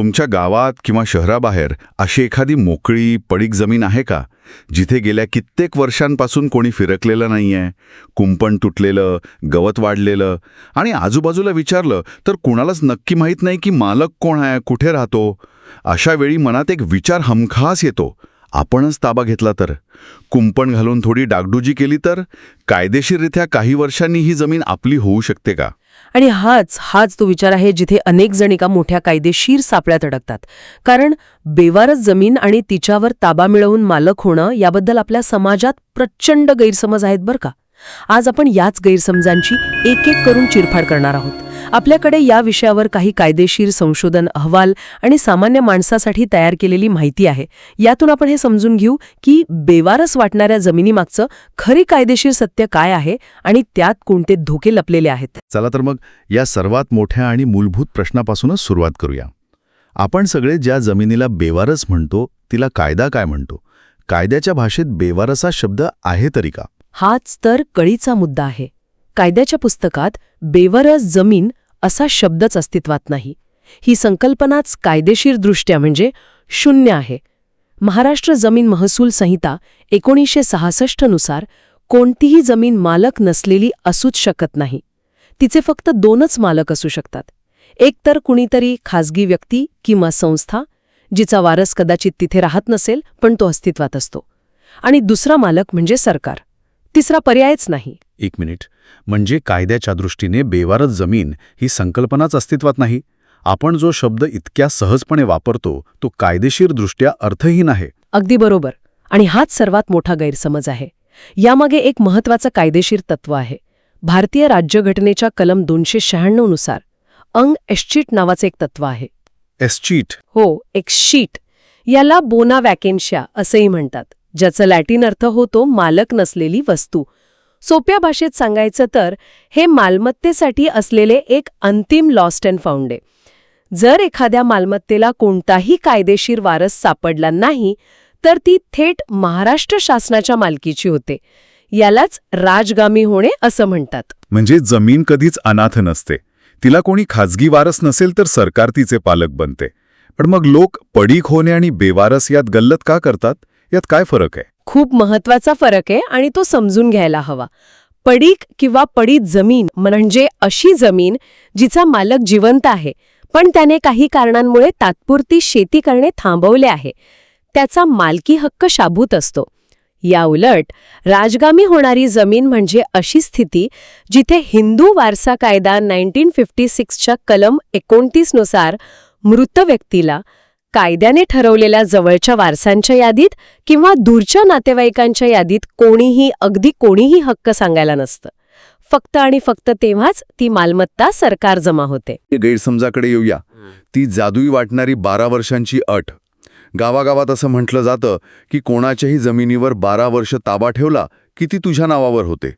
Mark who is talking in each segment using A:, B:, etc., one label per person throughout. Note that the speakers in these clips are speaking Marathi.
A: तुमच्या गावात किंवा शहराबाहेर अशी एखादी मोकळी पडीक जमीन आहे का? जिथे गेल्या कित्येक वर्षांपासून कोणी फिरकलेलं नाहीये कुंपण तुटलेलं गवत वाढलेलं आणि आजूबाजूला विचारलं तर कुणालाच नक्की माहीत नाही की मालक कोण आहे कुठे राहतो? अशा वेळी मनात एक विचार हमखास येतो. आपणच ताबा घेतला तर? कुंपण घालून थोडी डागडुजी केली तर? कायदेशीररित्या काही वर्षांनी ही जमीन आपली होऊ शकते का?
B: आणि हाच हाच तो विचार आहे जिथे अनेक जण एका मोठ्या कायदेशीर सापळ्यात अडकतात. कारण बेवारस जमीन आणि तिच्यावर ताबा मिळवून मालक होणं याबद्दल आपल्या समाजात प्रचंड गैरसमज आहेत बरं का? आज आपण याच गैरसमजांची एक एक करून चिरफाड करणार आहोत. आपल्याकडे या विषयावर काही कायदेशीर संशोधन अहवाल आणि सामान्य माणसासाठी तयार केलेली माहिती आहे. यातून आपण हे समजून घेऊ की बेवारस वाटणाऱ्या जमिनीमागचं खरी कायदेशीर सत्य काय आहे आणि त्यात कोणते धोके लपलेले आहेत.
A: चला तर मग या सर्वात मोठ्या आणि मूलभूत प्रश्नापासूनच सुरुवात करूया. आपण सगळे ज्या जमिनीला बेवारस म्हणतो तिला कायदा काय म्हणतो? कायद्याच्या भाषेत बेवारस शब्द आहे तरी का?
B: हाच तर कळीचा मुद्दा आहे. कायद्याच्या पुस्तकात बेवरस जमीन असा शब्दच अस्तित्वात नाही. ही संकल्पनाच कायदेशीरदृष्ट्या म्हणजे शून्य आहे. महाराष्ट्र जमीन महसूल संहिता एकोणीसशे सहासष्टनुसार कोणतीही जमीन मालक नसलेली असूच शकत नाही. तिचे फक्त दोनच मालक असू शकतात. एकतर कुणीतरी खाजगी व्यक्ती किंवा संस्था जिचा वारस कदाचित तिथे राहत नसेल पण तो अस्तित्वात असतो. आणि दुसरा मालक म्हणजे सरकार. तिसरा पर्यायच नाही.
C: एक मिनिट. म्हणजे कायद्याच्या दृष्टीने बेवारस जमीन ही संकल्पनाच अस्तित्वात नाही. आपण जो शब्द इतक्या सहजपणे वापरतो तो कायदेशीरदृष्ट्या अर्थहीन आहे.
B: अगदी बरोबर. आणि हाच सर्वात मोठा गैरसमज आहे. यामागे एक महत्वाचं कायदेशीर तत्व आहे. भारतीय राज्यघटनेच्या कलम दोनशे शहाण्णवनुसार अंग एश्चिट नावाचं एक तत्व आहे.
C: एस्चीट?
B: हो एक शीट. याला बोना वॅकेन्शिया असंही म्हणतात. ज्याचा लॅटिन अर्थ होतो मालक नसलेली वस्तू. सोप्या भाषेत सांगायचं तर हे मालमत्तेसाठी असलेले एक अंतिम लॉस्ट अँड फाउंड आहे. जर एखाद्या मालमत्तेला कोणताही कायदेशीर वारस सापडला नाही तर ती थेट महाराष्ट्र शासनाच्या मालकीची होते. यालाच राजगामी होणे असं म्हणतात.
A: म्हणजे जमीन कधीच अनाथ नसते. तिला कोणी खाजगी वारस नसेल तर सरकार तिचे पालक बनते. पण मग लोक पडीक होणे आणि बेवारस यात गल्लत का करतात? यात काय फरक आहे?
B: खूप महत्त्वाचा फरक आहे आणि तो समजून घ्यायला हवा. पडीक किंवा पडीत जमीन म्हणजे अशी जमीन जिचा मालक जिवंत आहे पण त्याने काही कारणांमुळे तात्पुरती शेती करणे थांबवले आहे. त्याचा मालकी हक्क शाबूत असतो. याउलट राजगामी होणारी जमीन म्हणजे अशी स्थिती जिथे हिंदू वारसा कायदा नाईन्टीन फिफ्टी सिक्सच्या कलम एकोणतीसनुसार मृत व्यक्तीला कायद्याने ठरवलेल्या जवळच्या वारसांच्या यादीत किंवा दूरच्या नातेवाईकांच्या यादीत कोणीही अगदी कोणीही हक्क सांगायला नसतं. फक्त आणि फक्त तेव्हाच ती मालमत्ता सरकार जमा होते.
A: गैरसमजाकडे येऊया. ती जादुई वाटणारी बारा वर्षांची अट. गावागावात असं म्हटलं जातं की कोणाच्याही जमिनीवर बारा वर्ष ताबा ठेवला की ती तुझ्या नावावर होते.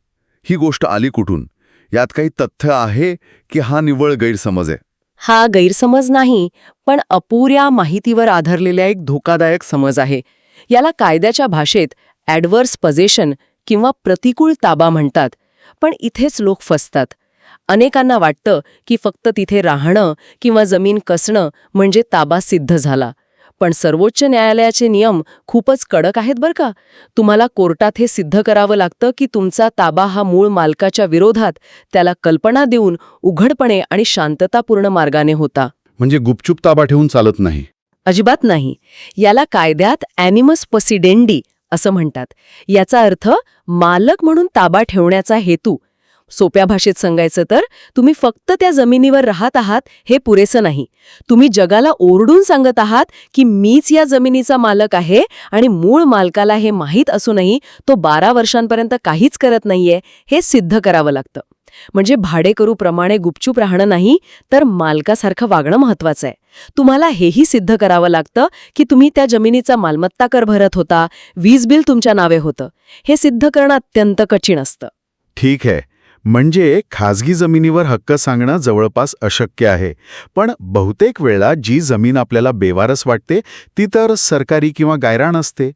A: ही गोष्ट आली कुठून? यात काही तथ्य आहे की हा निव्वळ गैरसमज आहे?
B: हा गैरसमज नाही पण अपुऱ्या माहितीवर आधारलेला एक धोकादायक समज आहे. याला कायद्याच्या भाषेत ॲडवर्स पजेशन किंवा प्रतिकूल ताबा म्हणतात पण इथेच लोक फसतात. अनेकांना वाटतं की फक्त तिथे राहणं किंवा जमीन कसणं म्हणजे ताबा सिद्ध झाला. पण सर्वोच्च न्यायालयाचे नियम खूपच कडक आहेत बरं का. तुम्हाला कोर्टात हे सिद्ध करावं लागतं की तुमचा ताबा हा मूळ मालकाच्या विरोधात त्याला कल्पना देऊन उघडपणे आणि शांततापूर्ण मार्गाने होता.
C: म्हणजे गुपचूप ताबा ठेवून चालत नाही.
B: अजिबात नाही. याला कायद्यात ॲनिमस पसिडेंडी असं म्हणतात. याचा अर्थ मालक म्हणून ताबा ठेवण्याचा हेतू सोप्या भाषेत सांगायचं तर तुम्ही फक्त त्या जमिनीवर राहत आहात हे पुरेसं नाही. तुम्ही जगाला ओरडून सांगत आहात की मीच या जमिनीचा मालक आहे आणि मूळ मालकाला हे माहीत असूनही तो बारा वर्षांपर्यंत काहीच करत नाहीये हे सिद्ध करावं लागतं. म्हणजे भाडेकरूप्रमाणे गुपचूप राहणं नाही तर मालकासारखं वागणं महत्वाचं आहे. तुम्हाला हेही सिद्ध करावं लागतं की तुम्ही त्या जमिनीचा मालमत्ता कर भरत होता वीज बिल तुमच्या नावे होतं. हे सिद्ध करणं अत्यंत कठीण असतं.
A: ठीक आहे. म्हणजे खाजगी जमिनीवर हक्क सांगणं जवळपास अशक्य आहे. पण बहुतेक वेळा जी जमीन आपल्याला बेवारस वाटते ती तर सरकारी किंवा गायराण असते.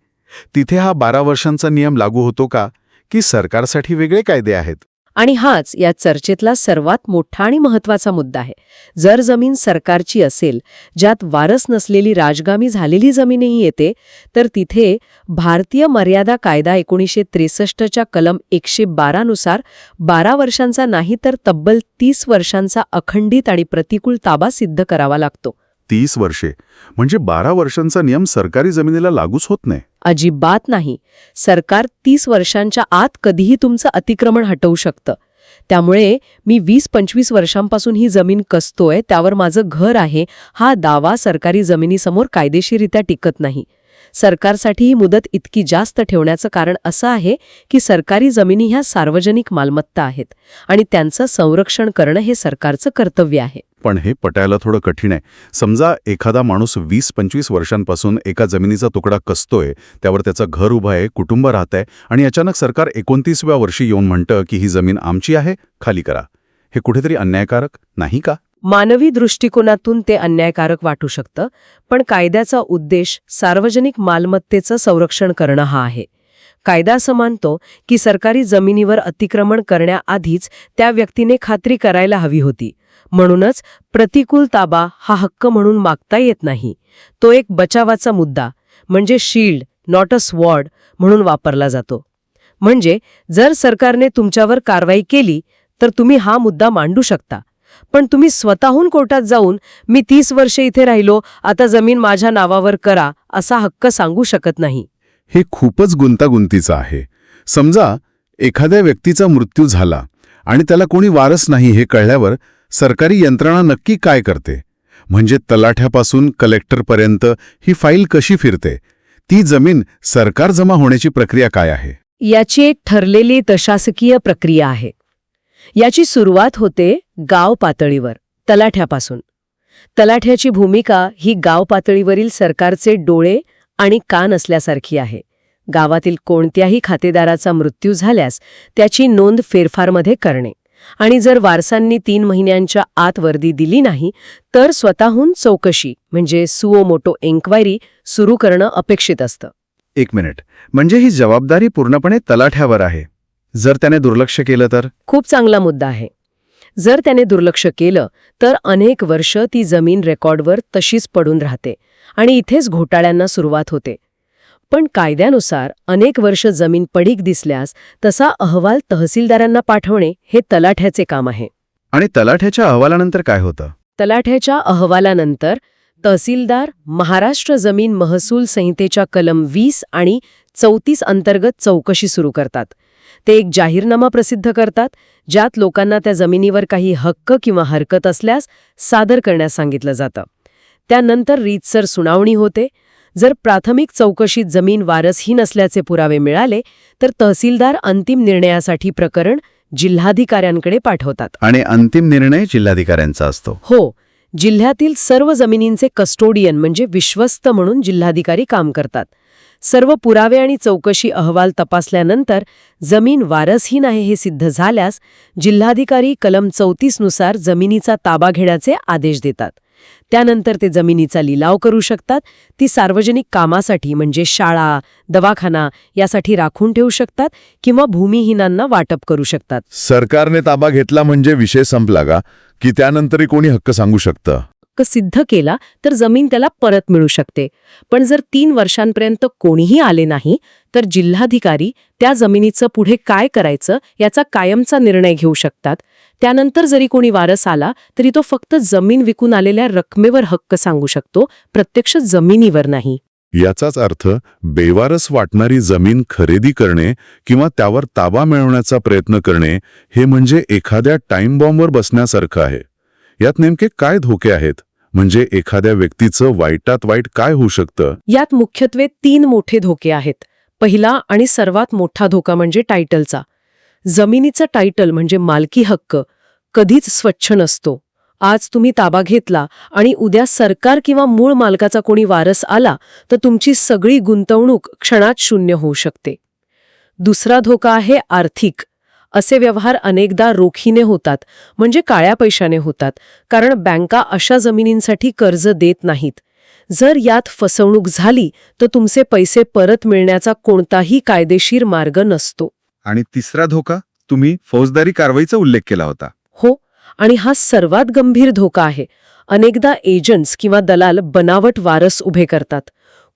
A: तिथे हा बारा वर्षांचा नियम लागू होतो का? की सरकारसाठी वेगळे कायदे आहेत?
B: आणि हाच या चर्चेतला सर्वात मोठा आणि महत्त्वाचा मुद्दा आहे. जर जमीन सरकारची असेल ज्यात वारस नसलेली राजगामी झालेली जमीनही येते तर तिथे भारतीय मर्यादा कायदा एकोणीसशे त्रेसष्टच्या कलम एकशे बारानुसार बारा वर्षांचा नाही तर तब्बल तीस वर्षांचा अखंडित आणि प्रतिकूल ताबा सिद्ध करावा लागतो.
A: तीस वर्षे. म्हणजे बारा वर्षांचा नियम सरकारी जमिनीला लागूच होत नाही.
B: अजिबात नाही. सरकार तीस वर्षांच्या आत कधीही तुमचं अतिक्रमण हटवू शकतं. त्यामुळे मी वीस पंचवीस वर्षांपासून ही जमीन कसतोय त्यावर माझं घर आहे हा दावा सरकारी जमिनीसमोर कायदेशीरित्या टिकत नाही. सरकारसाठी ही मुदत इतकी जास्त ठेवण्याचं कारण असं आहे की सरकारी जमिनी ह्या सार्वजनिक मालमत्ता आहेत आणि त्यांचं संरक्षण करणं हे सरकारचं कर्तव्य आहे.
A: पण हे पटायला थोडं कठीण आहे. समजा एखादा माणूस वीस पंचवीस वर्षांपासून एका जमिनीचा तुकडा कसतोय त्यावर त्याचं घर उभं आहे कुटुंब राहत आहे आणि अचानक सरकार एकोणतीसव्या वर्षी येऊन म्हणतं की ही जमीन आमची आहे खाली करा. हे कुठेतरी अन्यायकारक नाही का?
B: मानवी दृष्टिकोनातून ते अन्यायकारक वाटू शकतं पण कायद्याचा उद्देश सार्वजनिक मालमत्तेचं संरक्षण करणं हा आहे. कायदा असं मानतो की सरकारी जमिनीवर अतिक्रमण करण्याआधीच त्या व्यक्तीने खात्री करायला हवी होती. म्हणूनच प्रतिकूल ताबा हा हक्क म्हणून मागता येत नाही. तो एक बचावाचा मुद्दा म्हणजे शील्ड नॉट अ स्वॉर्ड म्हणून वापरला जातो. म्हणजे जर सरकारने तुमच्यावर कारवाई केली तर तुम्ही हा मुद्दा मांडू शकता. पण तुम्ही स्वतःहून कोर्टात जाऊन मी तीस वर्षे इथे राहिलो आता जमीन माझ्या नावावर करा असा हक्क सांगू शकत नाही.
A: हे खूपच गुंतागुंतीचं आहे. समजा एखाद्या व्यक्तीचा मृत्यू झाला आणि त्याला कोणी वारस नाही हे कळल्यावर सरकारी यंत्रणा नक्की काय करते? म्हणजे तलाठ्यापासून कलेक्टरपर्यंत ही फाईल कशी फिरते? ती जमीन सरकार जमा होण्याची प्रक्रिया काय आहे?
B: याची एक ठरलेली प्रशासकीय प्रक्रिया आहे. याची सुरुवात होते गाव पातळीवर तलाठ्यापासून. तलाठ्याची भूमिका ही गाव पातळीवरील सरकारचे डोळे आणि कान असल्यासारखी आहे. गावातील कोणत्याही खातेदाराचा मृत्यू झाल्यास त्याची नोंद फेरफारमध्ये करणे. आणि जर वारसांनी तीन महिन्यांच्या आत वर्दी दिली नाही तर स्वतःहून चौकशी म्हणजे सुओमोटो एन्क्वायरी सुरू करणं अपेक्षित असतं.
A: एक मिनिट. म्हणजे ही जबाबदारी पूर्णपणे तलाठ्यावर आहे. जर त्याने दुर्लक्ष केलं तर?
B: खूप चांगला मुद्दा आहे. जर त्याने दुर्लक्ष केलं तर अनेक वर्ष ती जमीन रेकॉर्डवर तशीच पडून राहते आणि इथेच घोटाळ्यांना सुरुवात होते. पण कायद्यानुसार अनेक वर्ष जमीन पडीक दिसल्यास तसा अहवाल तहसीलदारांना पाठवणे हे तलाठ्याचे काम आहे.
A: आणि तलाठ्याच्या अहवालानंतर काय होतं?
B: तलाठ्याच्या अहवालानंतर तहसीलदार महाराष्ट्र जमीन महसूल संहितेच्या कलम वीस आणि चौतीस अंतर्गत चौकशी सुरू करतात. ते एक जाहीरनामा प्रसिद्ध करतात ज्यात लोकांना त्या जमिनीवर काही हक्क किंवा हरकत असल्यास सादर करण्यास सांगितलं जातं. त्यानंतर रीतसर सुनावणी होते. जर प्राथमिक चौकशीत जमीन वारसहीन असल्याचे पुरावे मिळाले तर तहसीलदार अंतिम निर्णयासाठी प्रकरण जिल्हाधिकाऱ्यांकडे पाठवतात.
A: आणि अंतिम निर्णय जिल्हाधिकाऱ्यांचा असतो.
B: हो जिल्ह्यातील सर्व जमिनींचे कस्टोडियन म्हणजे विश्वस्त म्हणून जिल्हाधिकारी काम करतात. सर्व पुरावे आणि चौकशी अहवाल तपासल्यानंतर जमीन वारसहीन आहे हे सिद्ध झाल्यास जिल्हाधिकारी कलम चौतीसनुसार जमिनीचा ताबा घेण्याचे आदेश देतात. त्यानंतर ते जमिनीचा लिलाव करू शकतात. ती सार्वजनिक कामासाठी म्हणजे शाळा दवाखाना यासाठी राखून ठेवू शकतात किंवा भूमिहीनांना वाटप करू शकतात.
D: सरकारने ताबा घेतला म्हणजे विषय संपला का? की त्यानंतरही कोणी हक्क सांगू शकतं?
B: हक्क सिद्ध केला तर जमीन त्याला परत मिळू शकते. पण जर तीन वर्षांपर्यंत कोणीही आले नाही तर जिल्हाधिकारी त्या जमिनीचं पुढे काय करायचं याचा कायमचा निर्णय घेऊ शकतात. त्यानंतर जरी कोणी वारस आला तरी तो फक्त जमीन विकून आलेल्या रकमेवर हक्क सांगू शकतो प्रत्यक्ष जमिनीवर नाही.
D: याचाच अर्थ बेवारस वाटणारी जमीन खरेदी करणे किंवा त्यावर ताबा मिळवण्याचा प्रयत्न करणे हे म्हणजे एखाद्या टाइम बॉम्बवर बसण्यासारखं आहे. यात नेमके काय धोके आहेत? म्हणजे एखाद्या व्यक्तीचं वाईटात वाईट काय होऊ शकतं?
B: यात मुख्यत्वे तीन मोठे धोके आहेत. पहिला आणि सर्वात मोठा धोका म्हणजे टायटलचा. जमिनीचं टायटल म्हणजे मालकी हक्क. कधीच स्वच्छ नसतो. आज तुम्ही ताबा घेतला आणि उद्या सरकार किंवा मूळ मालकाचा कोणी वारस आला तर तुमची सगळी गुंतवणूक क्षणात शून्य होऊ शकते. दुसरा धोका आहे आर्थिक. असे व्यवहार अनेकदा रोखीने होतात म्हणजे काळ्या पैशाने होतात कारण बँका अशा जमिनींसाठी कर्ज देत नाहीत. जर यात फसवणूक झाली तर तुमचे पैसे परत मिळण्याचा कोणताही कायदेशीर मार्ग नसतो.
A: आणि तिसरा धोका तुम्ही फौजदारी कारवाईचा उल्लेख केला होता.
B: हो आणि हा सर्वात गंभीर धोका आहे. अनेकदा एजंट्स किंवा दलाल बनावट वारस उभे करतात.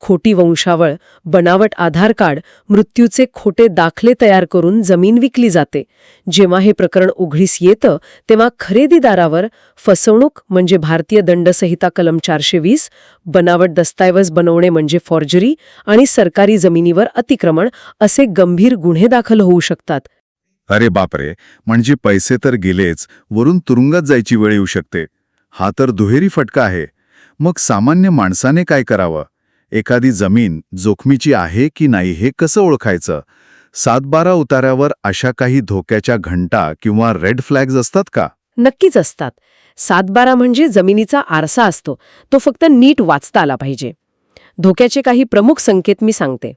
B: खोटी वंशावळ बनावट आधार कार्ड मृत्यूचे खोटे दाखले तयार करून जमीन विकली जाते. जेव्हा हे प्रकरण उघडीस येतं तेव्हा खरेदीदारावर फसवणूक म्हणजे भारतीय दंडसंहिता कलम चारशे वीस बनावट दस्तऐवज बनवणे म्हणजे फॉर्जरी आणि सरकारी जमिनीवर अतिक्रमण असे गंभीर गुन्हे दाखल होऊ शकतात.
A: अरे बापरे! म्हणजे पैसे तर गेलेच वरून तुरुंगात जायची वेळ येऊ शकते. हा तर दुहेरी फटका आहे. मग सामान्य माणसाने काय करावं? एखादी जमीन जोखमीची आहे की नाही हे कसं ओळखायचं? सातबारा उतार्यावर अशा काही धोक्याच्या घंटा किंवा रेड फ्लॅग्स असतात का?
B: नक्कीच असतात. सातबारा म्हणजे जमिनीचा आरसा असतो. तो फक्त नीट वाचता आला पाहिजे. धोक्याचे काही प्रमुख संकेत मी सांगते.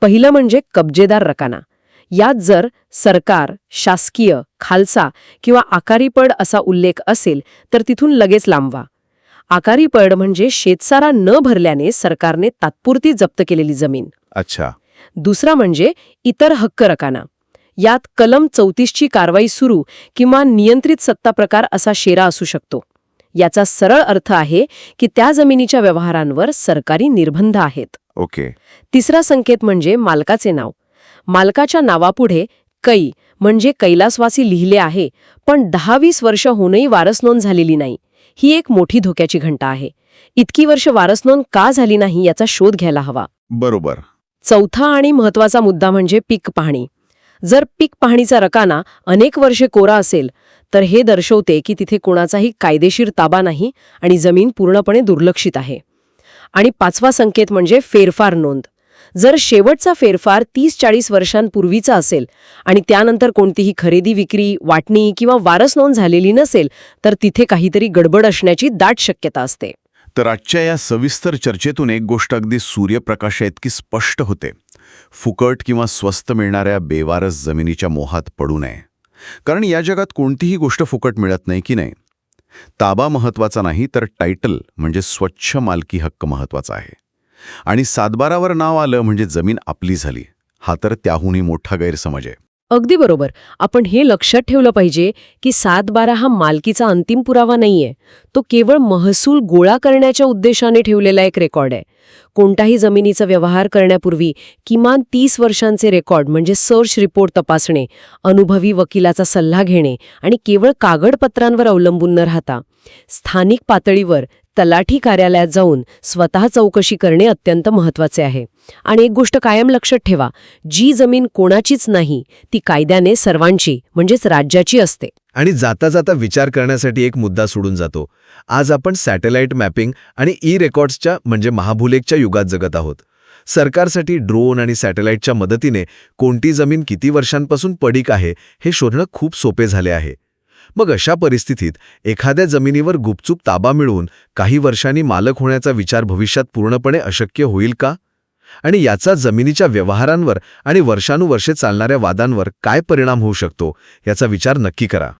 B: पहिलं म्हणजे कब्जेदार रकाना. यात जर सरकार शासकीय खालसा किंवा आकारीपड असा उल्लेख असेल तर तिथून लगेच लांबवा. आकारी पड म्हणजे शेतसारा न भरल्याने सरकारने तात्पुरती जप्त केलेली जमीन.
A: अच्छा.
B: दुसरा म्हणजे इतर हक्क रकाना. यात कलम चौतीसची कारवाई सुरू किंवा नियंत्रित सत्ता प्रकार असा शेरा असू शकतो. याचा सरळ अर्थ आहे की त्या जमिनीच्या व्यवहारांवर सरकारी निर्बंध आहेत.
A: ओके.
B: तिसरा संकेत म्हणजे मालकाचे नाव. मालकाच्या नावापुढे कै म्हणजे कैलासवासी लिहिले आहे पण दहा वीस वर्ष होऊनही वारस नोंद झालेली नाही. ही एक मोठी धोक्याची घंटा आहे. इतकी वर्ष वारस नोंद का झाली नाही याचा शोध घ्यायला हवा.
A: बरोबर.
B: चौथा आणि महत्त्वाचा मुद्दा म्हणजे पीक पाहणी. जर पीक पाहणीचा रकाना अनेक वर्षे कोरा असेल तर हे दर्शवते की तिथे कोणाचाही कायदेशीर ताबा नाही आणि जमीन पूर्णपणे दुर्लक्षित आहे. आणि पाचवा संकेत म्हणजे फेरफार नोंद. जर शेवटचा फेरफार तीस चाळीस वर्षांपूर्वीचा असेल आणि त्यानंतर कोणतीही खरेदी विक्री वाटणी किंवा वारस नोंद झालेली नसेल तर तिथे काहीतरी गडबड असण्याची दाट शक्यता असते.
A: तर आजच्या या सविस्तर चर्चेतून एक गोष्ट अगदी सूर्यप्रकाशा इतकी स्पष्ट होते. फुकट किंवा स्वस्त मिळणाऱ्या बेवारस जमिनीच्या मोहात पडू नये. कारण या जगात कोणतीही गोष्ट फुकट मिळत नाही की नाही. ताबा महत्त्वाचा नाही तर टायटल म्हणजे स्वच्छ मालकी हक्क महत्त्वाचा आहे. आणि सातबारावर नाव आलं म्हणजे जमीन आपली झाली. हा तर त्याहूनही मोठा गैरसमज आहे.
B: अगदी बरोबर. आपण हे लक्षात ठेवलं पाहिजे की सात बारा हा मालकीचा अंतिम पुरावा नाहीये. तो केवळ महसूल गोळा करण्याच्या उद्देशाने ठेवलेला एक रेकॉर्ड आहे. कोणताही जमिनीचा व्यवहार करण्यापूर्वी किमान तीस वर्षांचे रेकॉर्ड म्हणजे सर्च रिपोर्ट तपासणे अनुभवी वकिलाचा सल्ला घेणे आणि केवळ कागदपत्रांवर अवलंबून न राहता स्थानिक पातळीवर तलाठी कार्यालयात जाऊन स्वतः चौकशी करणे अत्यंत महत्त्वाचे आहे. आणि एक गोष्ट कायम लक्षात ठेवा जी जमीन कोणाचीच नाही ती कायद्याने सर्वांची म्हणजेच राज्याची असते.
E: आणि जाता जाता विचार करण्यासाठी एक मुद्दा सोडून जातो. आज आपण सॅटेलाइट मॅपिंग आणि ई रेकॉर्ड्सच्या म्हणजे महाभुलेखच्या युगात जगत आहोत. सरकारसाठी ड्रोन आणि सॅटेलाइटच्या मदतीने कोणती जमीन किती वर्षांपासून पडीक आहे हे शोधणं खूप सोपे झाले आहे. मग अशा परिस्थितीत एखाद्या जमिनीवर गुपचूप ताबा मिळवून काही वर्षांनी मालक होण्याचा विचार भविष्यात पूर्णपणे अशक्य होईल का? आणि याचा जमिनीच्या व्यवहारांवर आणि वर्षानुवर्षे चालणाऱ्या वादांवर काय परिणाम होऊ शकतो याचा विचार नक्की करा.